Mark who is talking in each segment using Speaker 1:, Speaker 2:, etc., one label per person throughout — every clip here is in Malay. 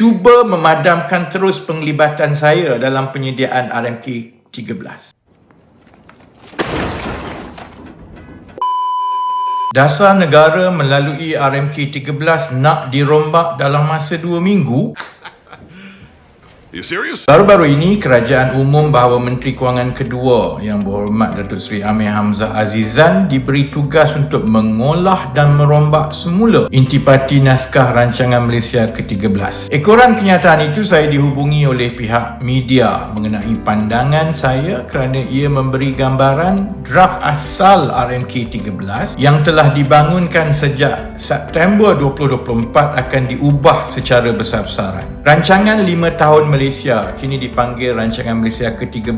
Speaker 1: cuba memadamkan terus penglibatan saya dalam penyediaan RMK 13. Dasar negara melalui RMK 13 nak dirombak dalam masa dua minggu
Speaker 2: You serious?
Speaker 1: Baru-baru ini kerajaan umum bahawa Menteri Kewangan kedua yang berhormat Datuk Seri Amir Hamzah Azizan diberi tugas untuk mengolah dan merombak semula intipati naskah rancangan Malaysia ke-13. Ekoran kenyataan itu saya dihubungi oleh pihak media mengenai pandangan saya kerana ia memberi gambaran draft asal RMK 13 yang telah dibangunkan sejak September 2024 akan diubah secara besar-besaran. Rancangan 5 tahun Malaysia kini dipanggil Rancangan Malaysia ke-13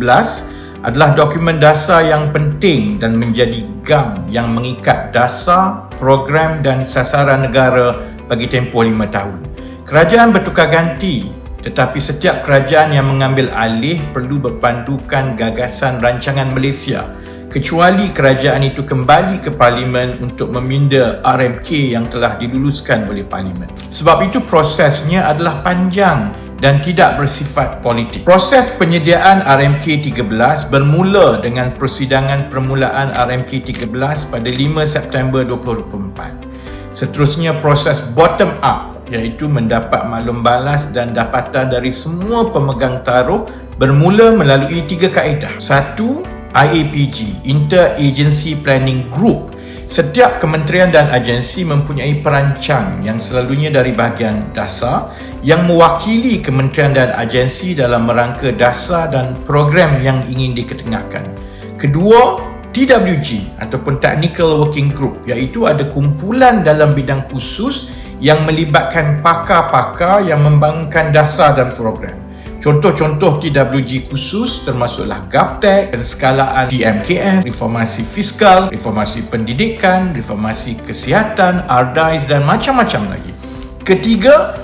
Speaker 1: adalah dokumen dasar yang penting dan menjadi gam yang mengikat dasar, program dan sasaran negara bagi tempoh lima tahun. Kerajaan bertukar ganti tetapi setiap kerajaan yang mengambil alih perlu berpandukan gagasan rancangan Malaysia kecuali kerajaan itu kembali ke parlimen untuk meminda RMK yang telah diluluskan oleh parlimen. Sebab itu prosesnya adalah panjang dan tidak bersifat politik. Proses penyediaan RMK 13 bermula dengan persidangan permulaan RMK 13 pada 5 September 2024. Seterusnya proses bottom up iaitu mendapat maklum balas dan dapatan dari semua pemegang taruh bermula melalui tiga kaedah. Satu, IAPG, Inter-Agency Planning Group Setiap kementerian dan agensi mempunyai perancang yang selalunya dari bahagian dasar yang mewakili kementerian dan agensi dalam merangka dasar dan program yang ingin diketengahkan. Kedua, TWG ataupun Technical Working Group iaitu ada kumpulan dalam bidang khusus yang melibatkan pakar-pakar yang membangunkan dasar dan program. Contoh-contoh TWG khusus termasuklah GovTech, penskalaan DMKS, reformasi fiskal, reformasi pendidikan, reformasi kesihatan, RDIS dan macam-macam lagi. Ketiga,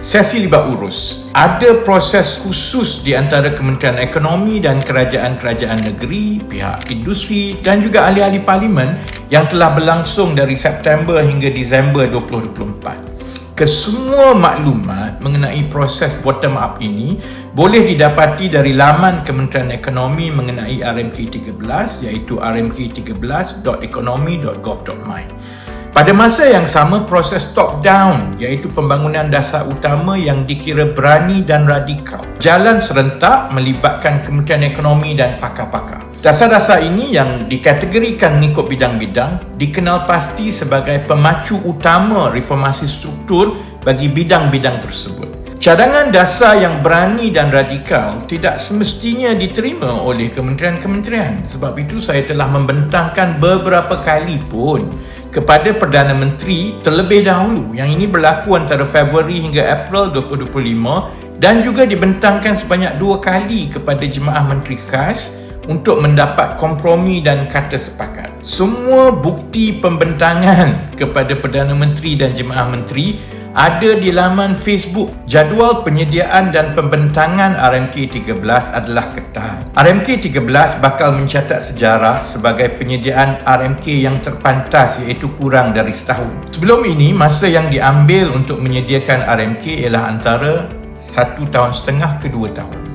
Speaker 1: sesi libat urus. Ada proses khusus di antara Kementerian Ekonomi dan kerajaan-kerajaan negeri, pihak industri dan juga ahli-ahli parlimen yang telah berlangsung dari September hingga Disember 2024 kesemua maklumat mengenai proses bottom up ini boleh didapati dari laman Kementerian Ekonomi mengenai RMK 13 iaitu rmk13.economy.gov.my. Pada masa yang sama proses top down iaitu pembangunan dasar utama yang dikira berani dan radikal. Jalan serentak melibatkan Kementerian Ekonomi dan pakar-pakar. Dasar-dasar ini yang dikategorikan mengikut bidang-bidang dikenal pasti sebagai pemacu utama reformasi struktur bagi bidang-bidang tersebut. Cadangan dasar yang berani dan radikal tidak semestinya diterima oleh kementerian-kementerian. Sebab itu saya telah membentangkan beberapa kali pun kepada Perdana Menteri terlebih dahulu yang ini berlaku antara Februari hingga April 2025 dan juga dibentangkan sebanyak dua kali kepada Jemaah Menteri Khas untuk mendapat kompromi dan kata sepakat. Semua bukti pembentangan kepada Perdana Menteri dan Jemaah Menteri ada di laman Facebook. Jadual penyediaan dan pembentangan RMK 13 adalah ketat. RMK 13 bakal mencatat sejarah sebagai penyediaan RMK yang terpantas iaitu kurang dari setahun. Sebelum ini, masa yang diambil untuk menyediakan RMK ialah antara satu tahun setengah ke dua tahun.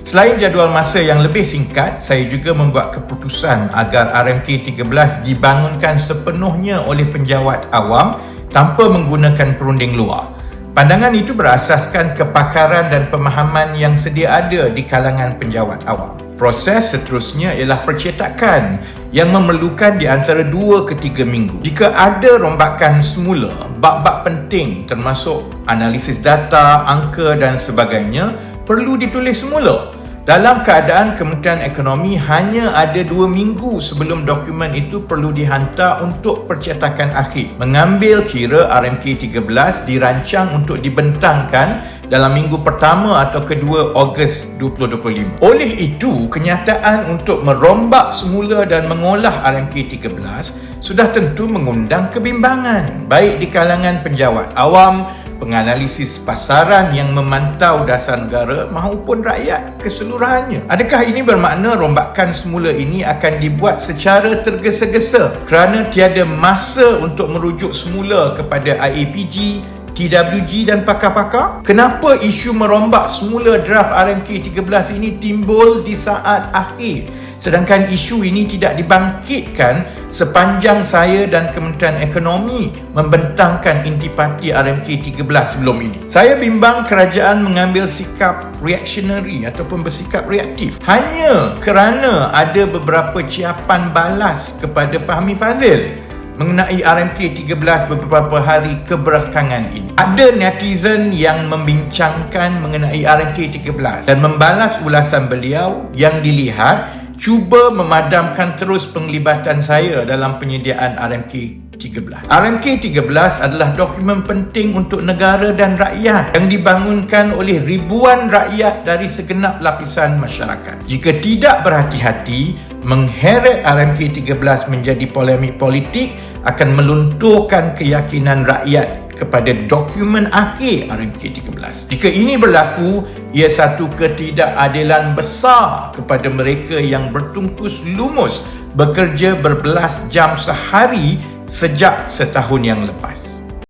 Speaker 1: Selain jadual masa yang lebih singkat, saya juga membuat keputusan agar RMK 13 dibangunkan sepenuhnya oleh penjawat awam tanpa menggunakan perunding luar. Pandangan itu berasaskan kepakaran dan pemahaman yang sedia ada di kalangan penjawat awam. Proses seterusnya ialah percetakan yang memerlukan di antara 2 ke 3 minggu. Jika ada rombakan semula, bab-bab penting termasuk analisis data, angka dan sebagainya perlu ditulis semula dalam keadaan Kementerian Ekonomi hanya ada dua minggu sebelum dokumen itu perlu dihantar untuk percetakan akhir. Mengambil kira RMK 13 dirancang untuk dibentangkan dalam minggu pertama atau kedua Ogos 2025. Oleh itu, kenyataan untuk merombak semula dan mengolah RMK 13 sudah tentu mengundang kebimbangan baik di kalangan penjawat awam, penganalisis pasaran yang memantau dasar negara maupun rakyat keseluruhannya. Adakah ini bermakna rombakan semula ini akan dibuat secara tergesa-gesa kerana tiada masa untuk merujuk semula kepada IAPG, TWG dan pakar-pakar? Kenapa isu merombak semula draft RMK 13 ini timbul di saat akhir? Sedangkan isu ini tidak dibangkitkan sepanjang saya dan Kementerian Ekonomi membentangkan intipati RMK 13 sebelum ini. Saya bimbang kerajaan mengambil sikap reactionary ataupun bersikap reaktif hanya kerana ada beberapa ciapan balas kepada Fahmi Fazil mengenai RMK 13 beberapa hari kebelakangan ini. Ada netizen yang membincangkan mengenai RMK 13 dan membalas ulasan beliau yang dilihat cuba memadamkan terus penglibatan saya dalam penyediaan RMK 13. RMK 13 adalah dokumen penting untuk negara dan rakyat yang dibangunkan oleh ribuan rakyat dari segenap lapisan masyarakat. Jika tidak berhati-hati, mengheret RMK 13 menjadi polemik politik akan melunturkan keyakinan rakyat kepada dokumen akhir RMK 13. Jika ini berlaku, ia satu ketidakadilan besar kepada mereka yang bertungkus lumus bekerja berbelas jam sehari sejak setahun yang lepas.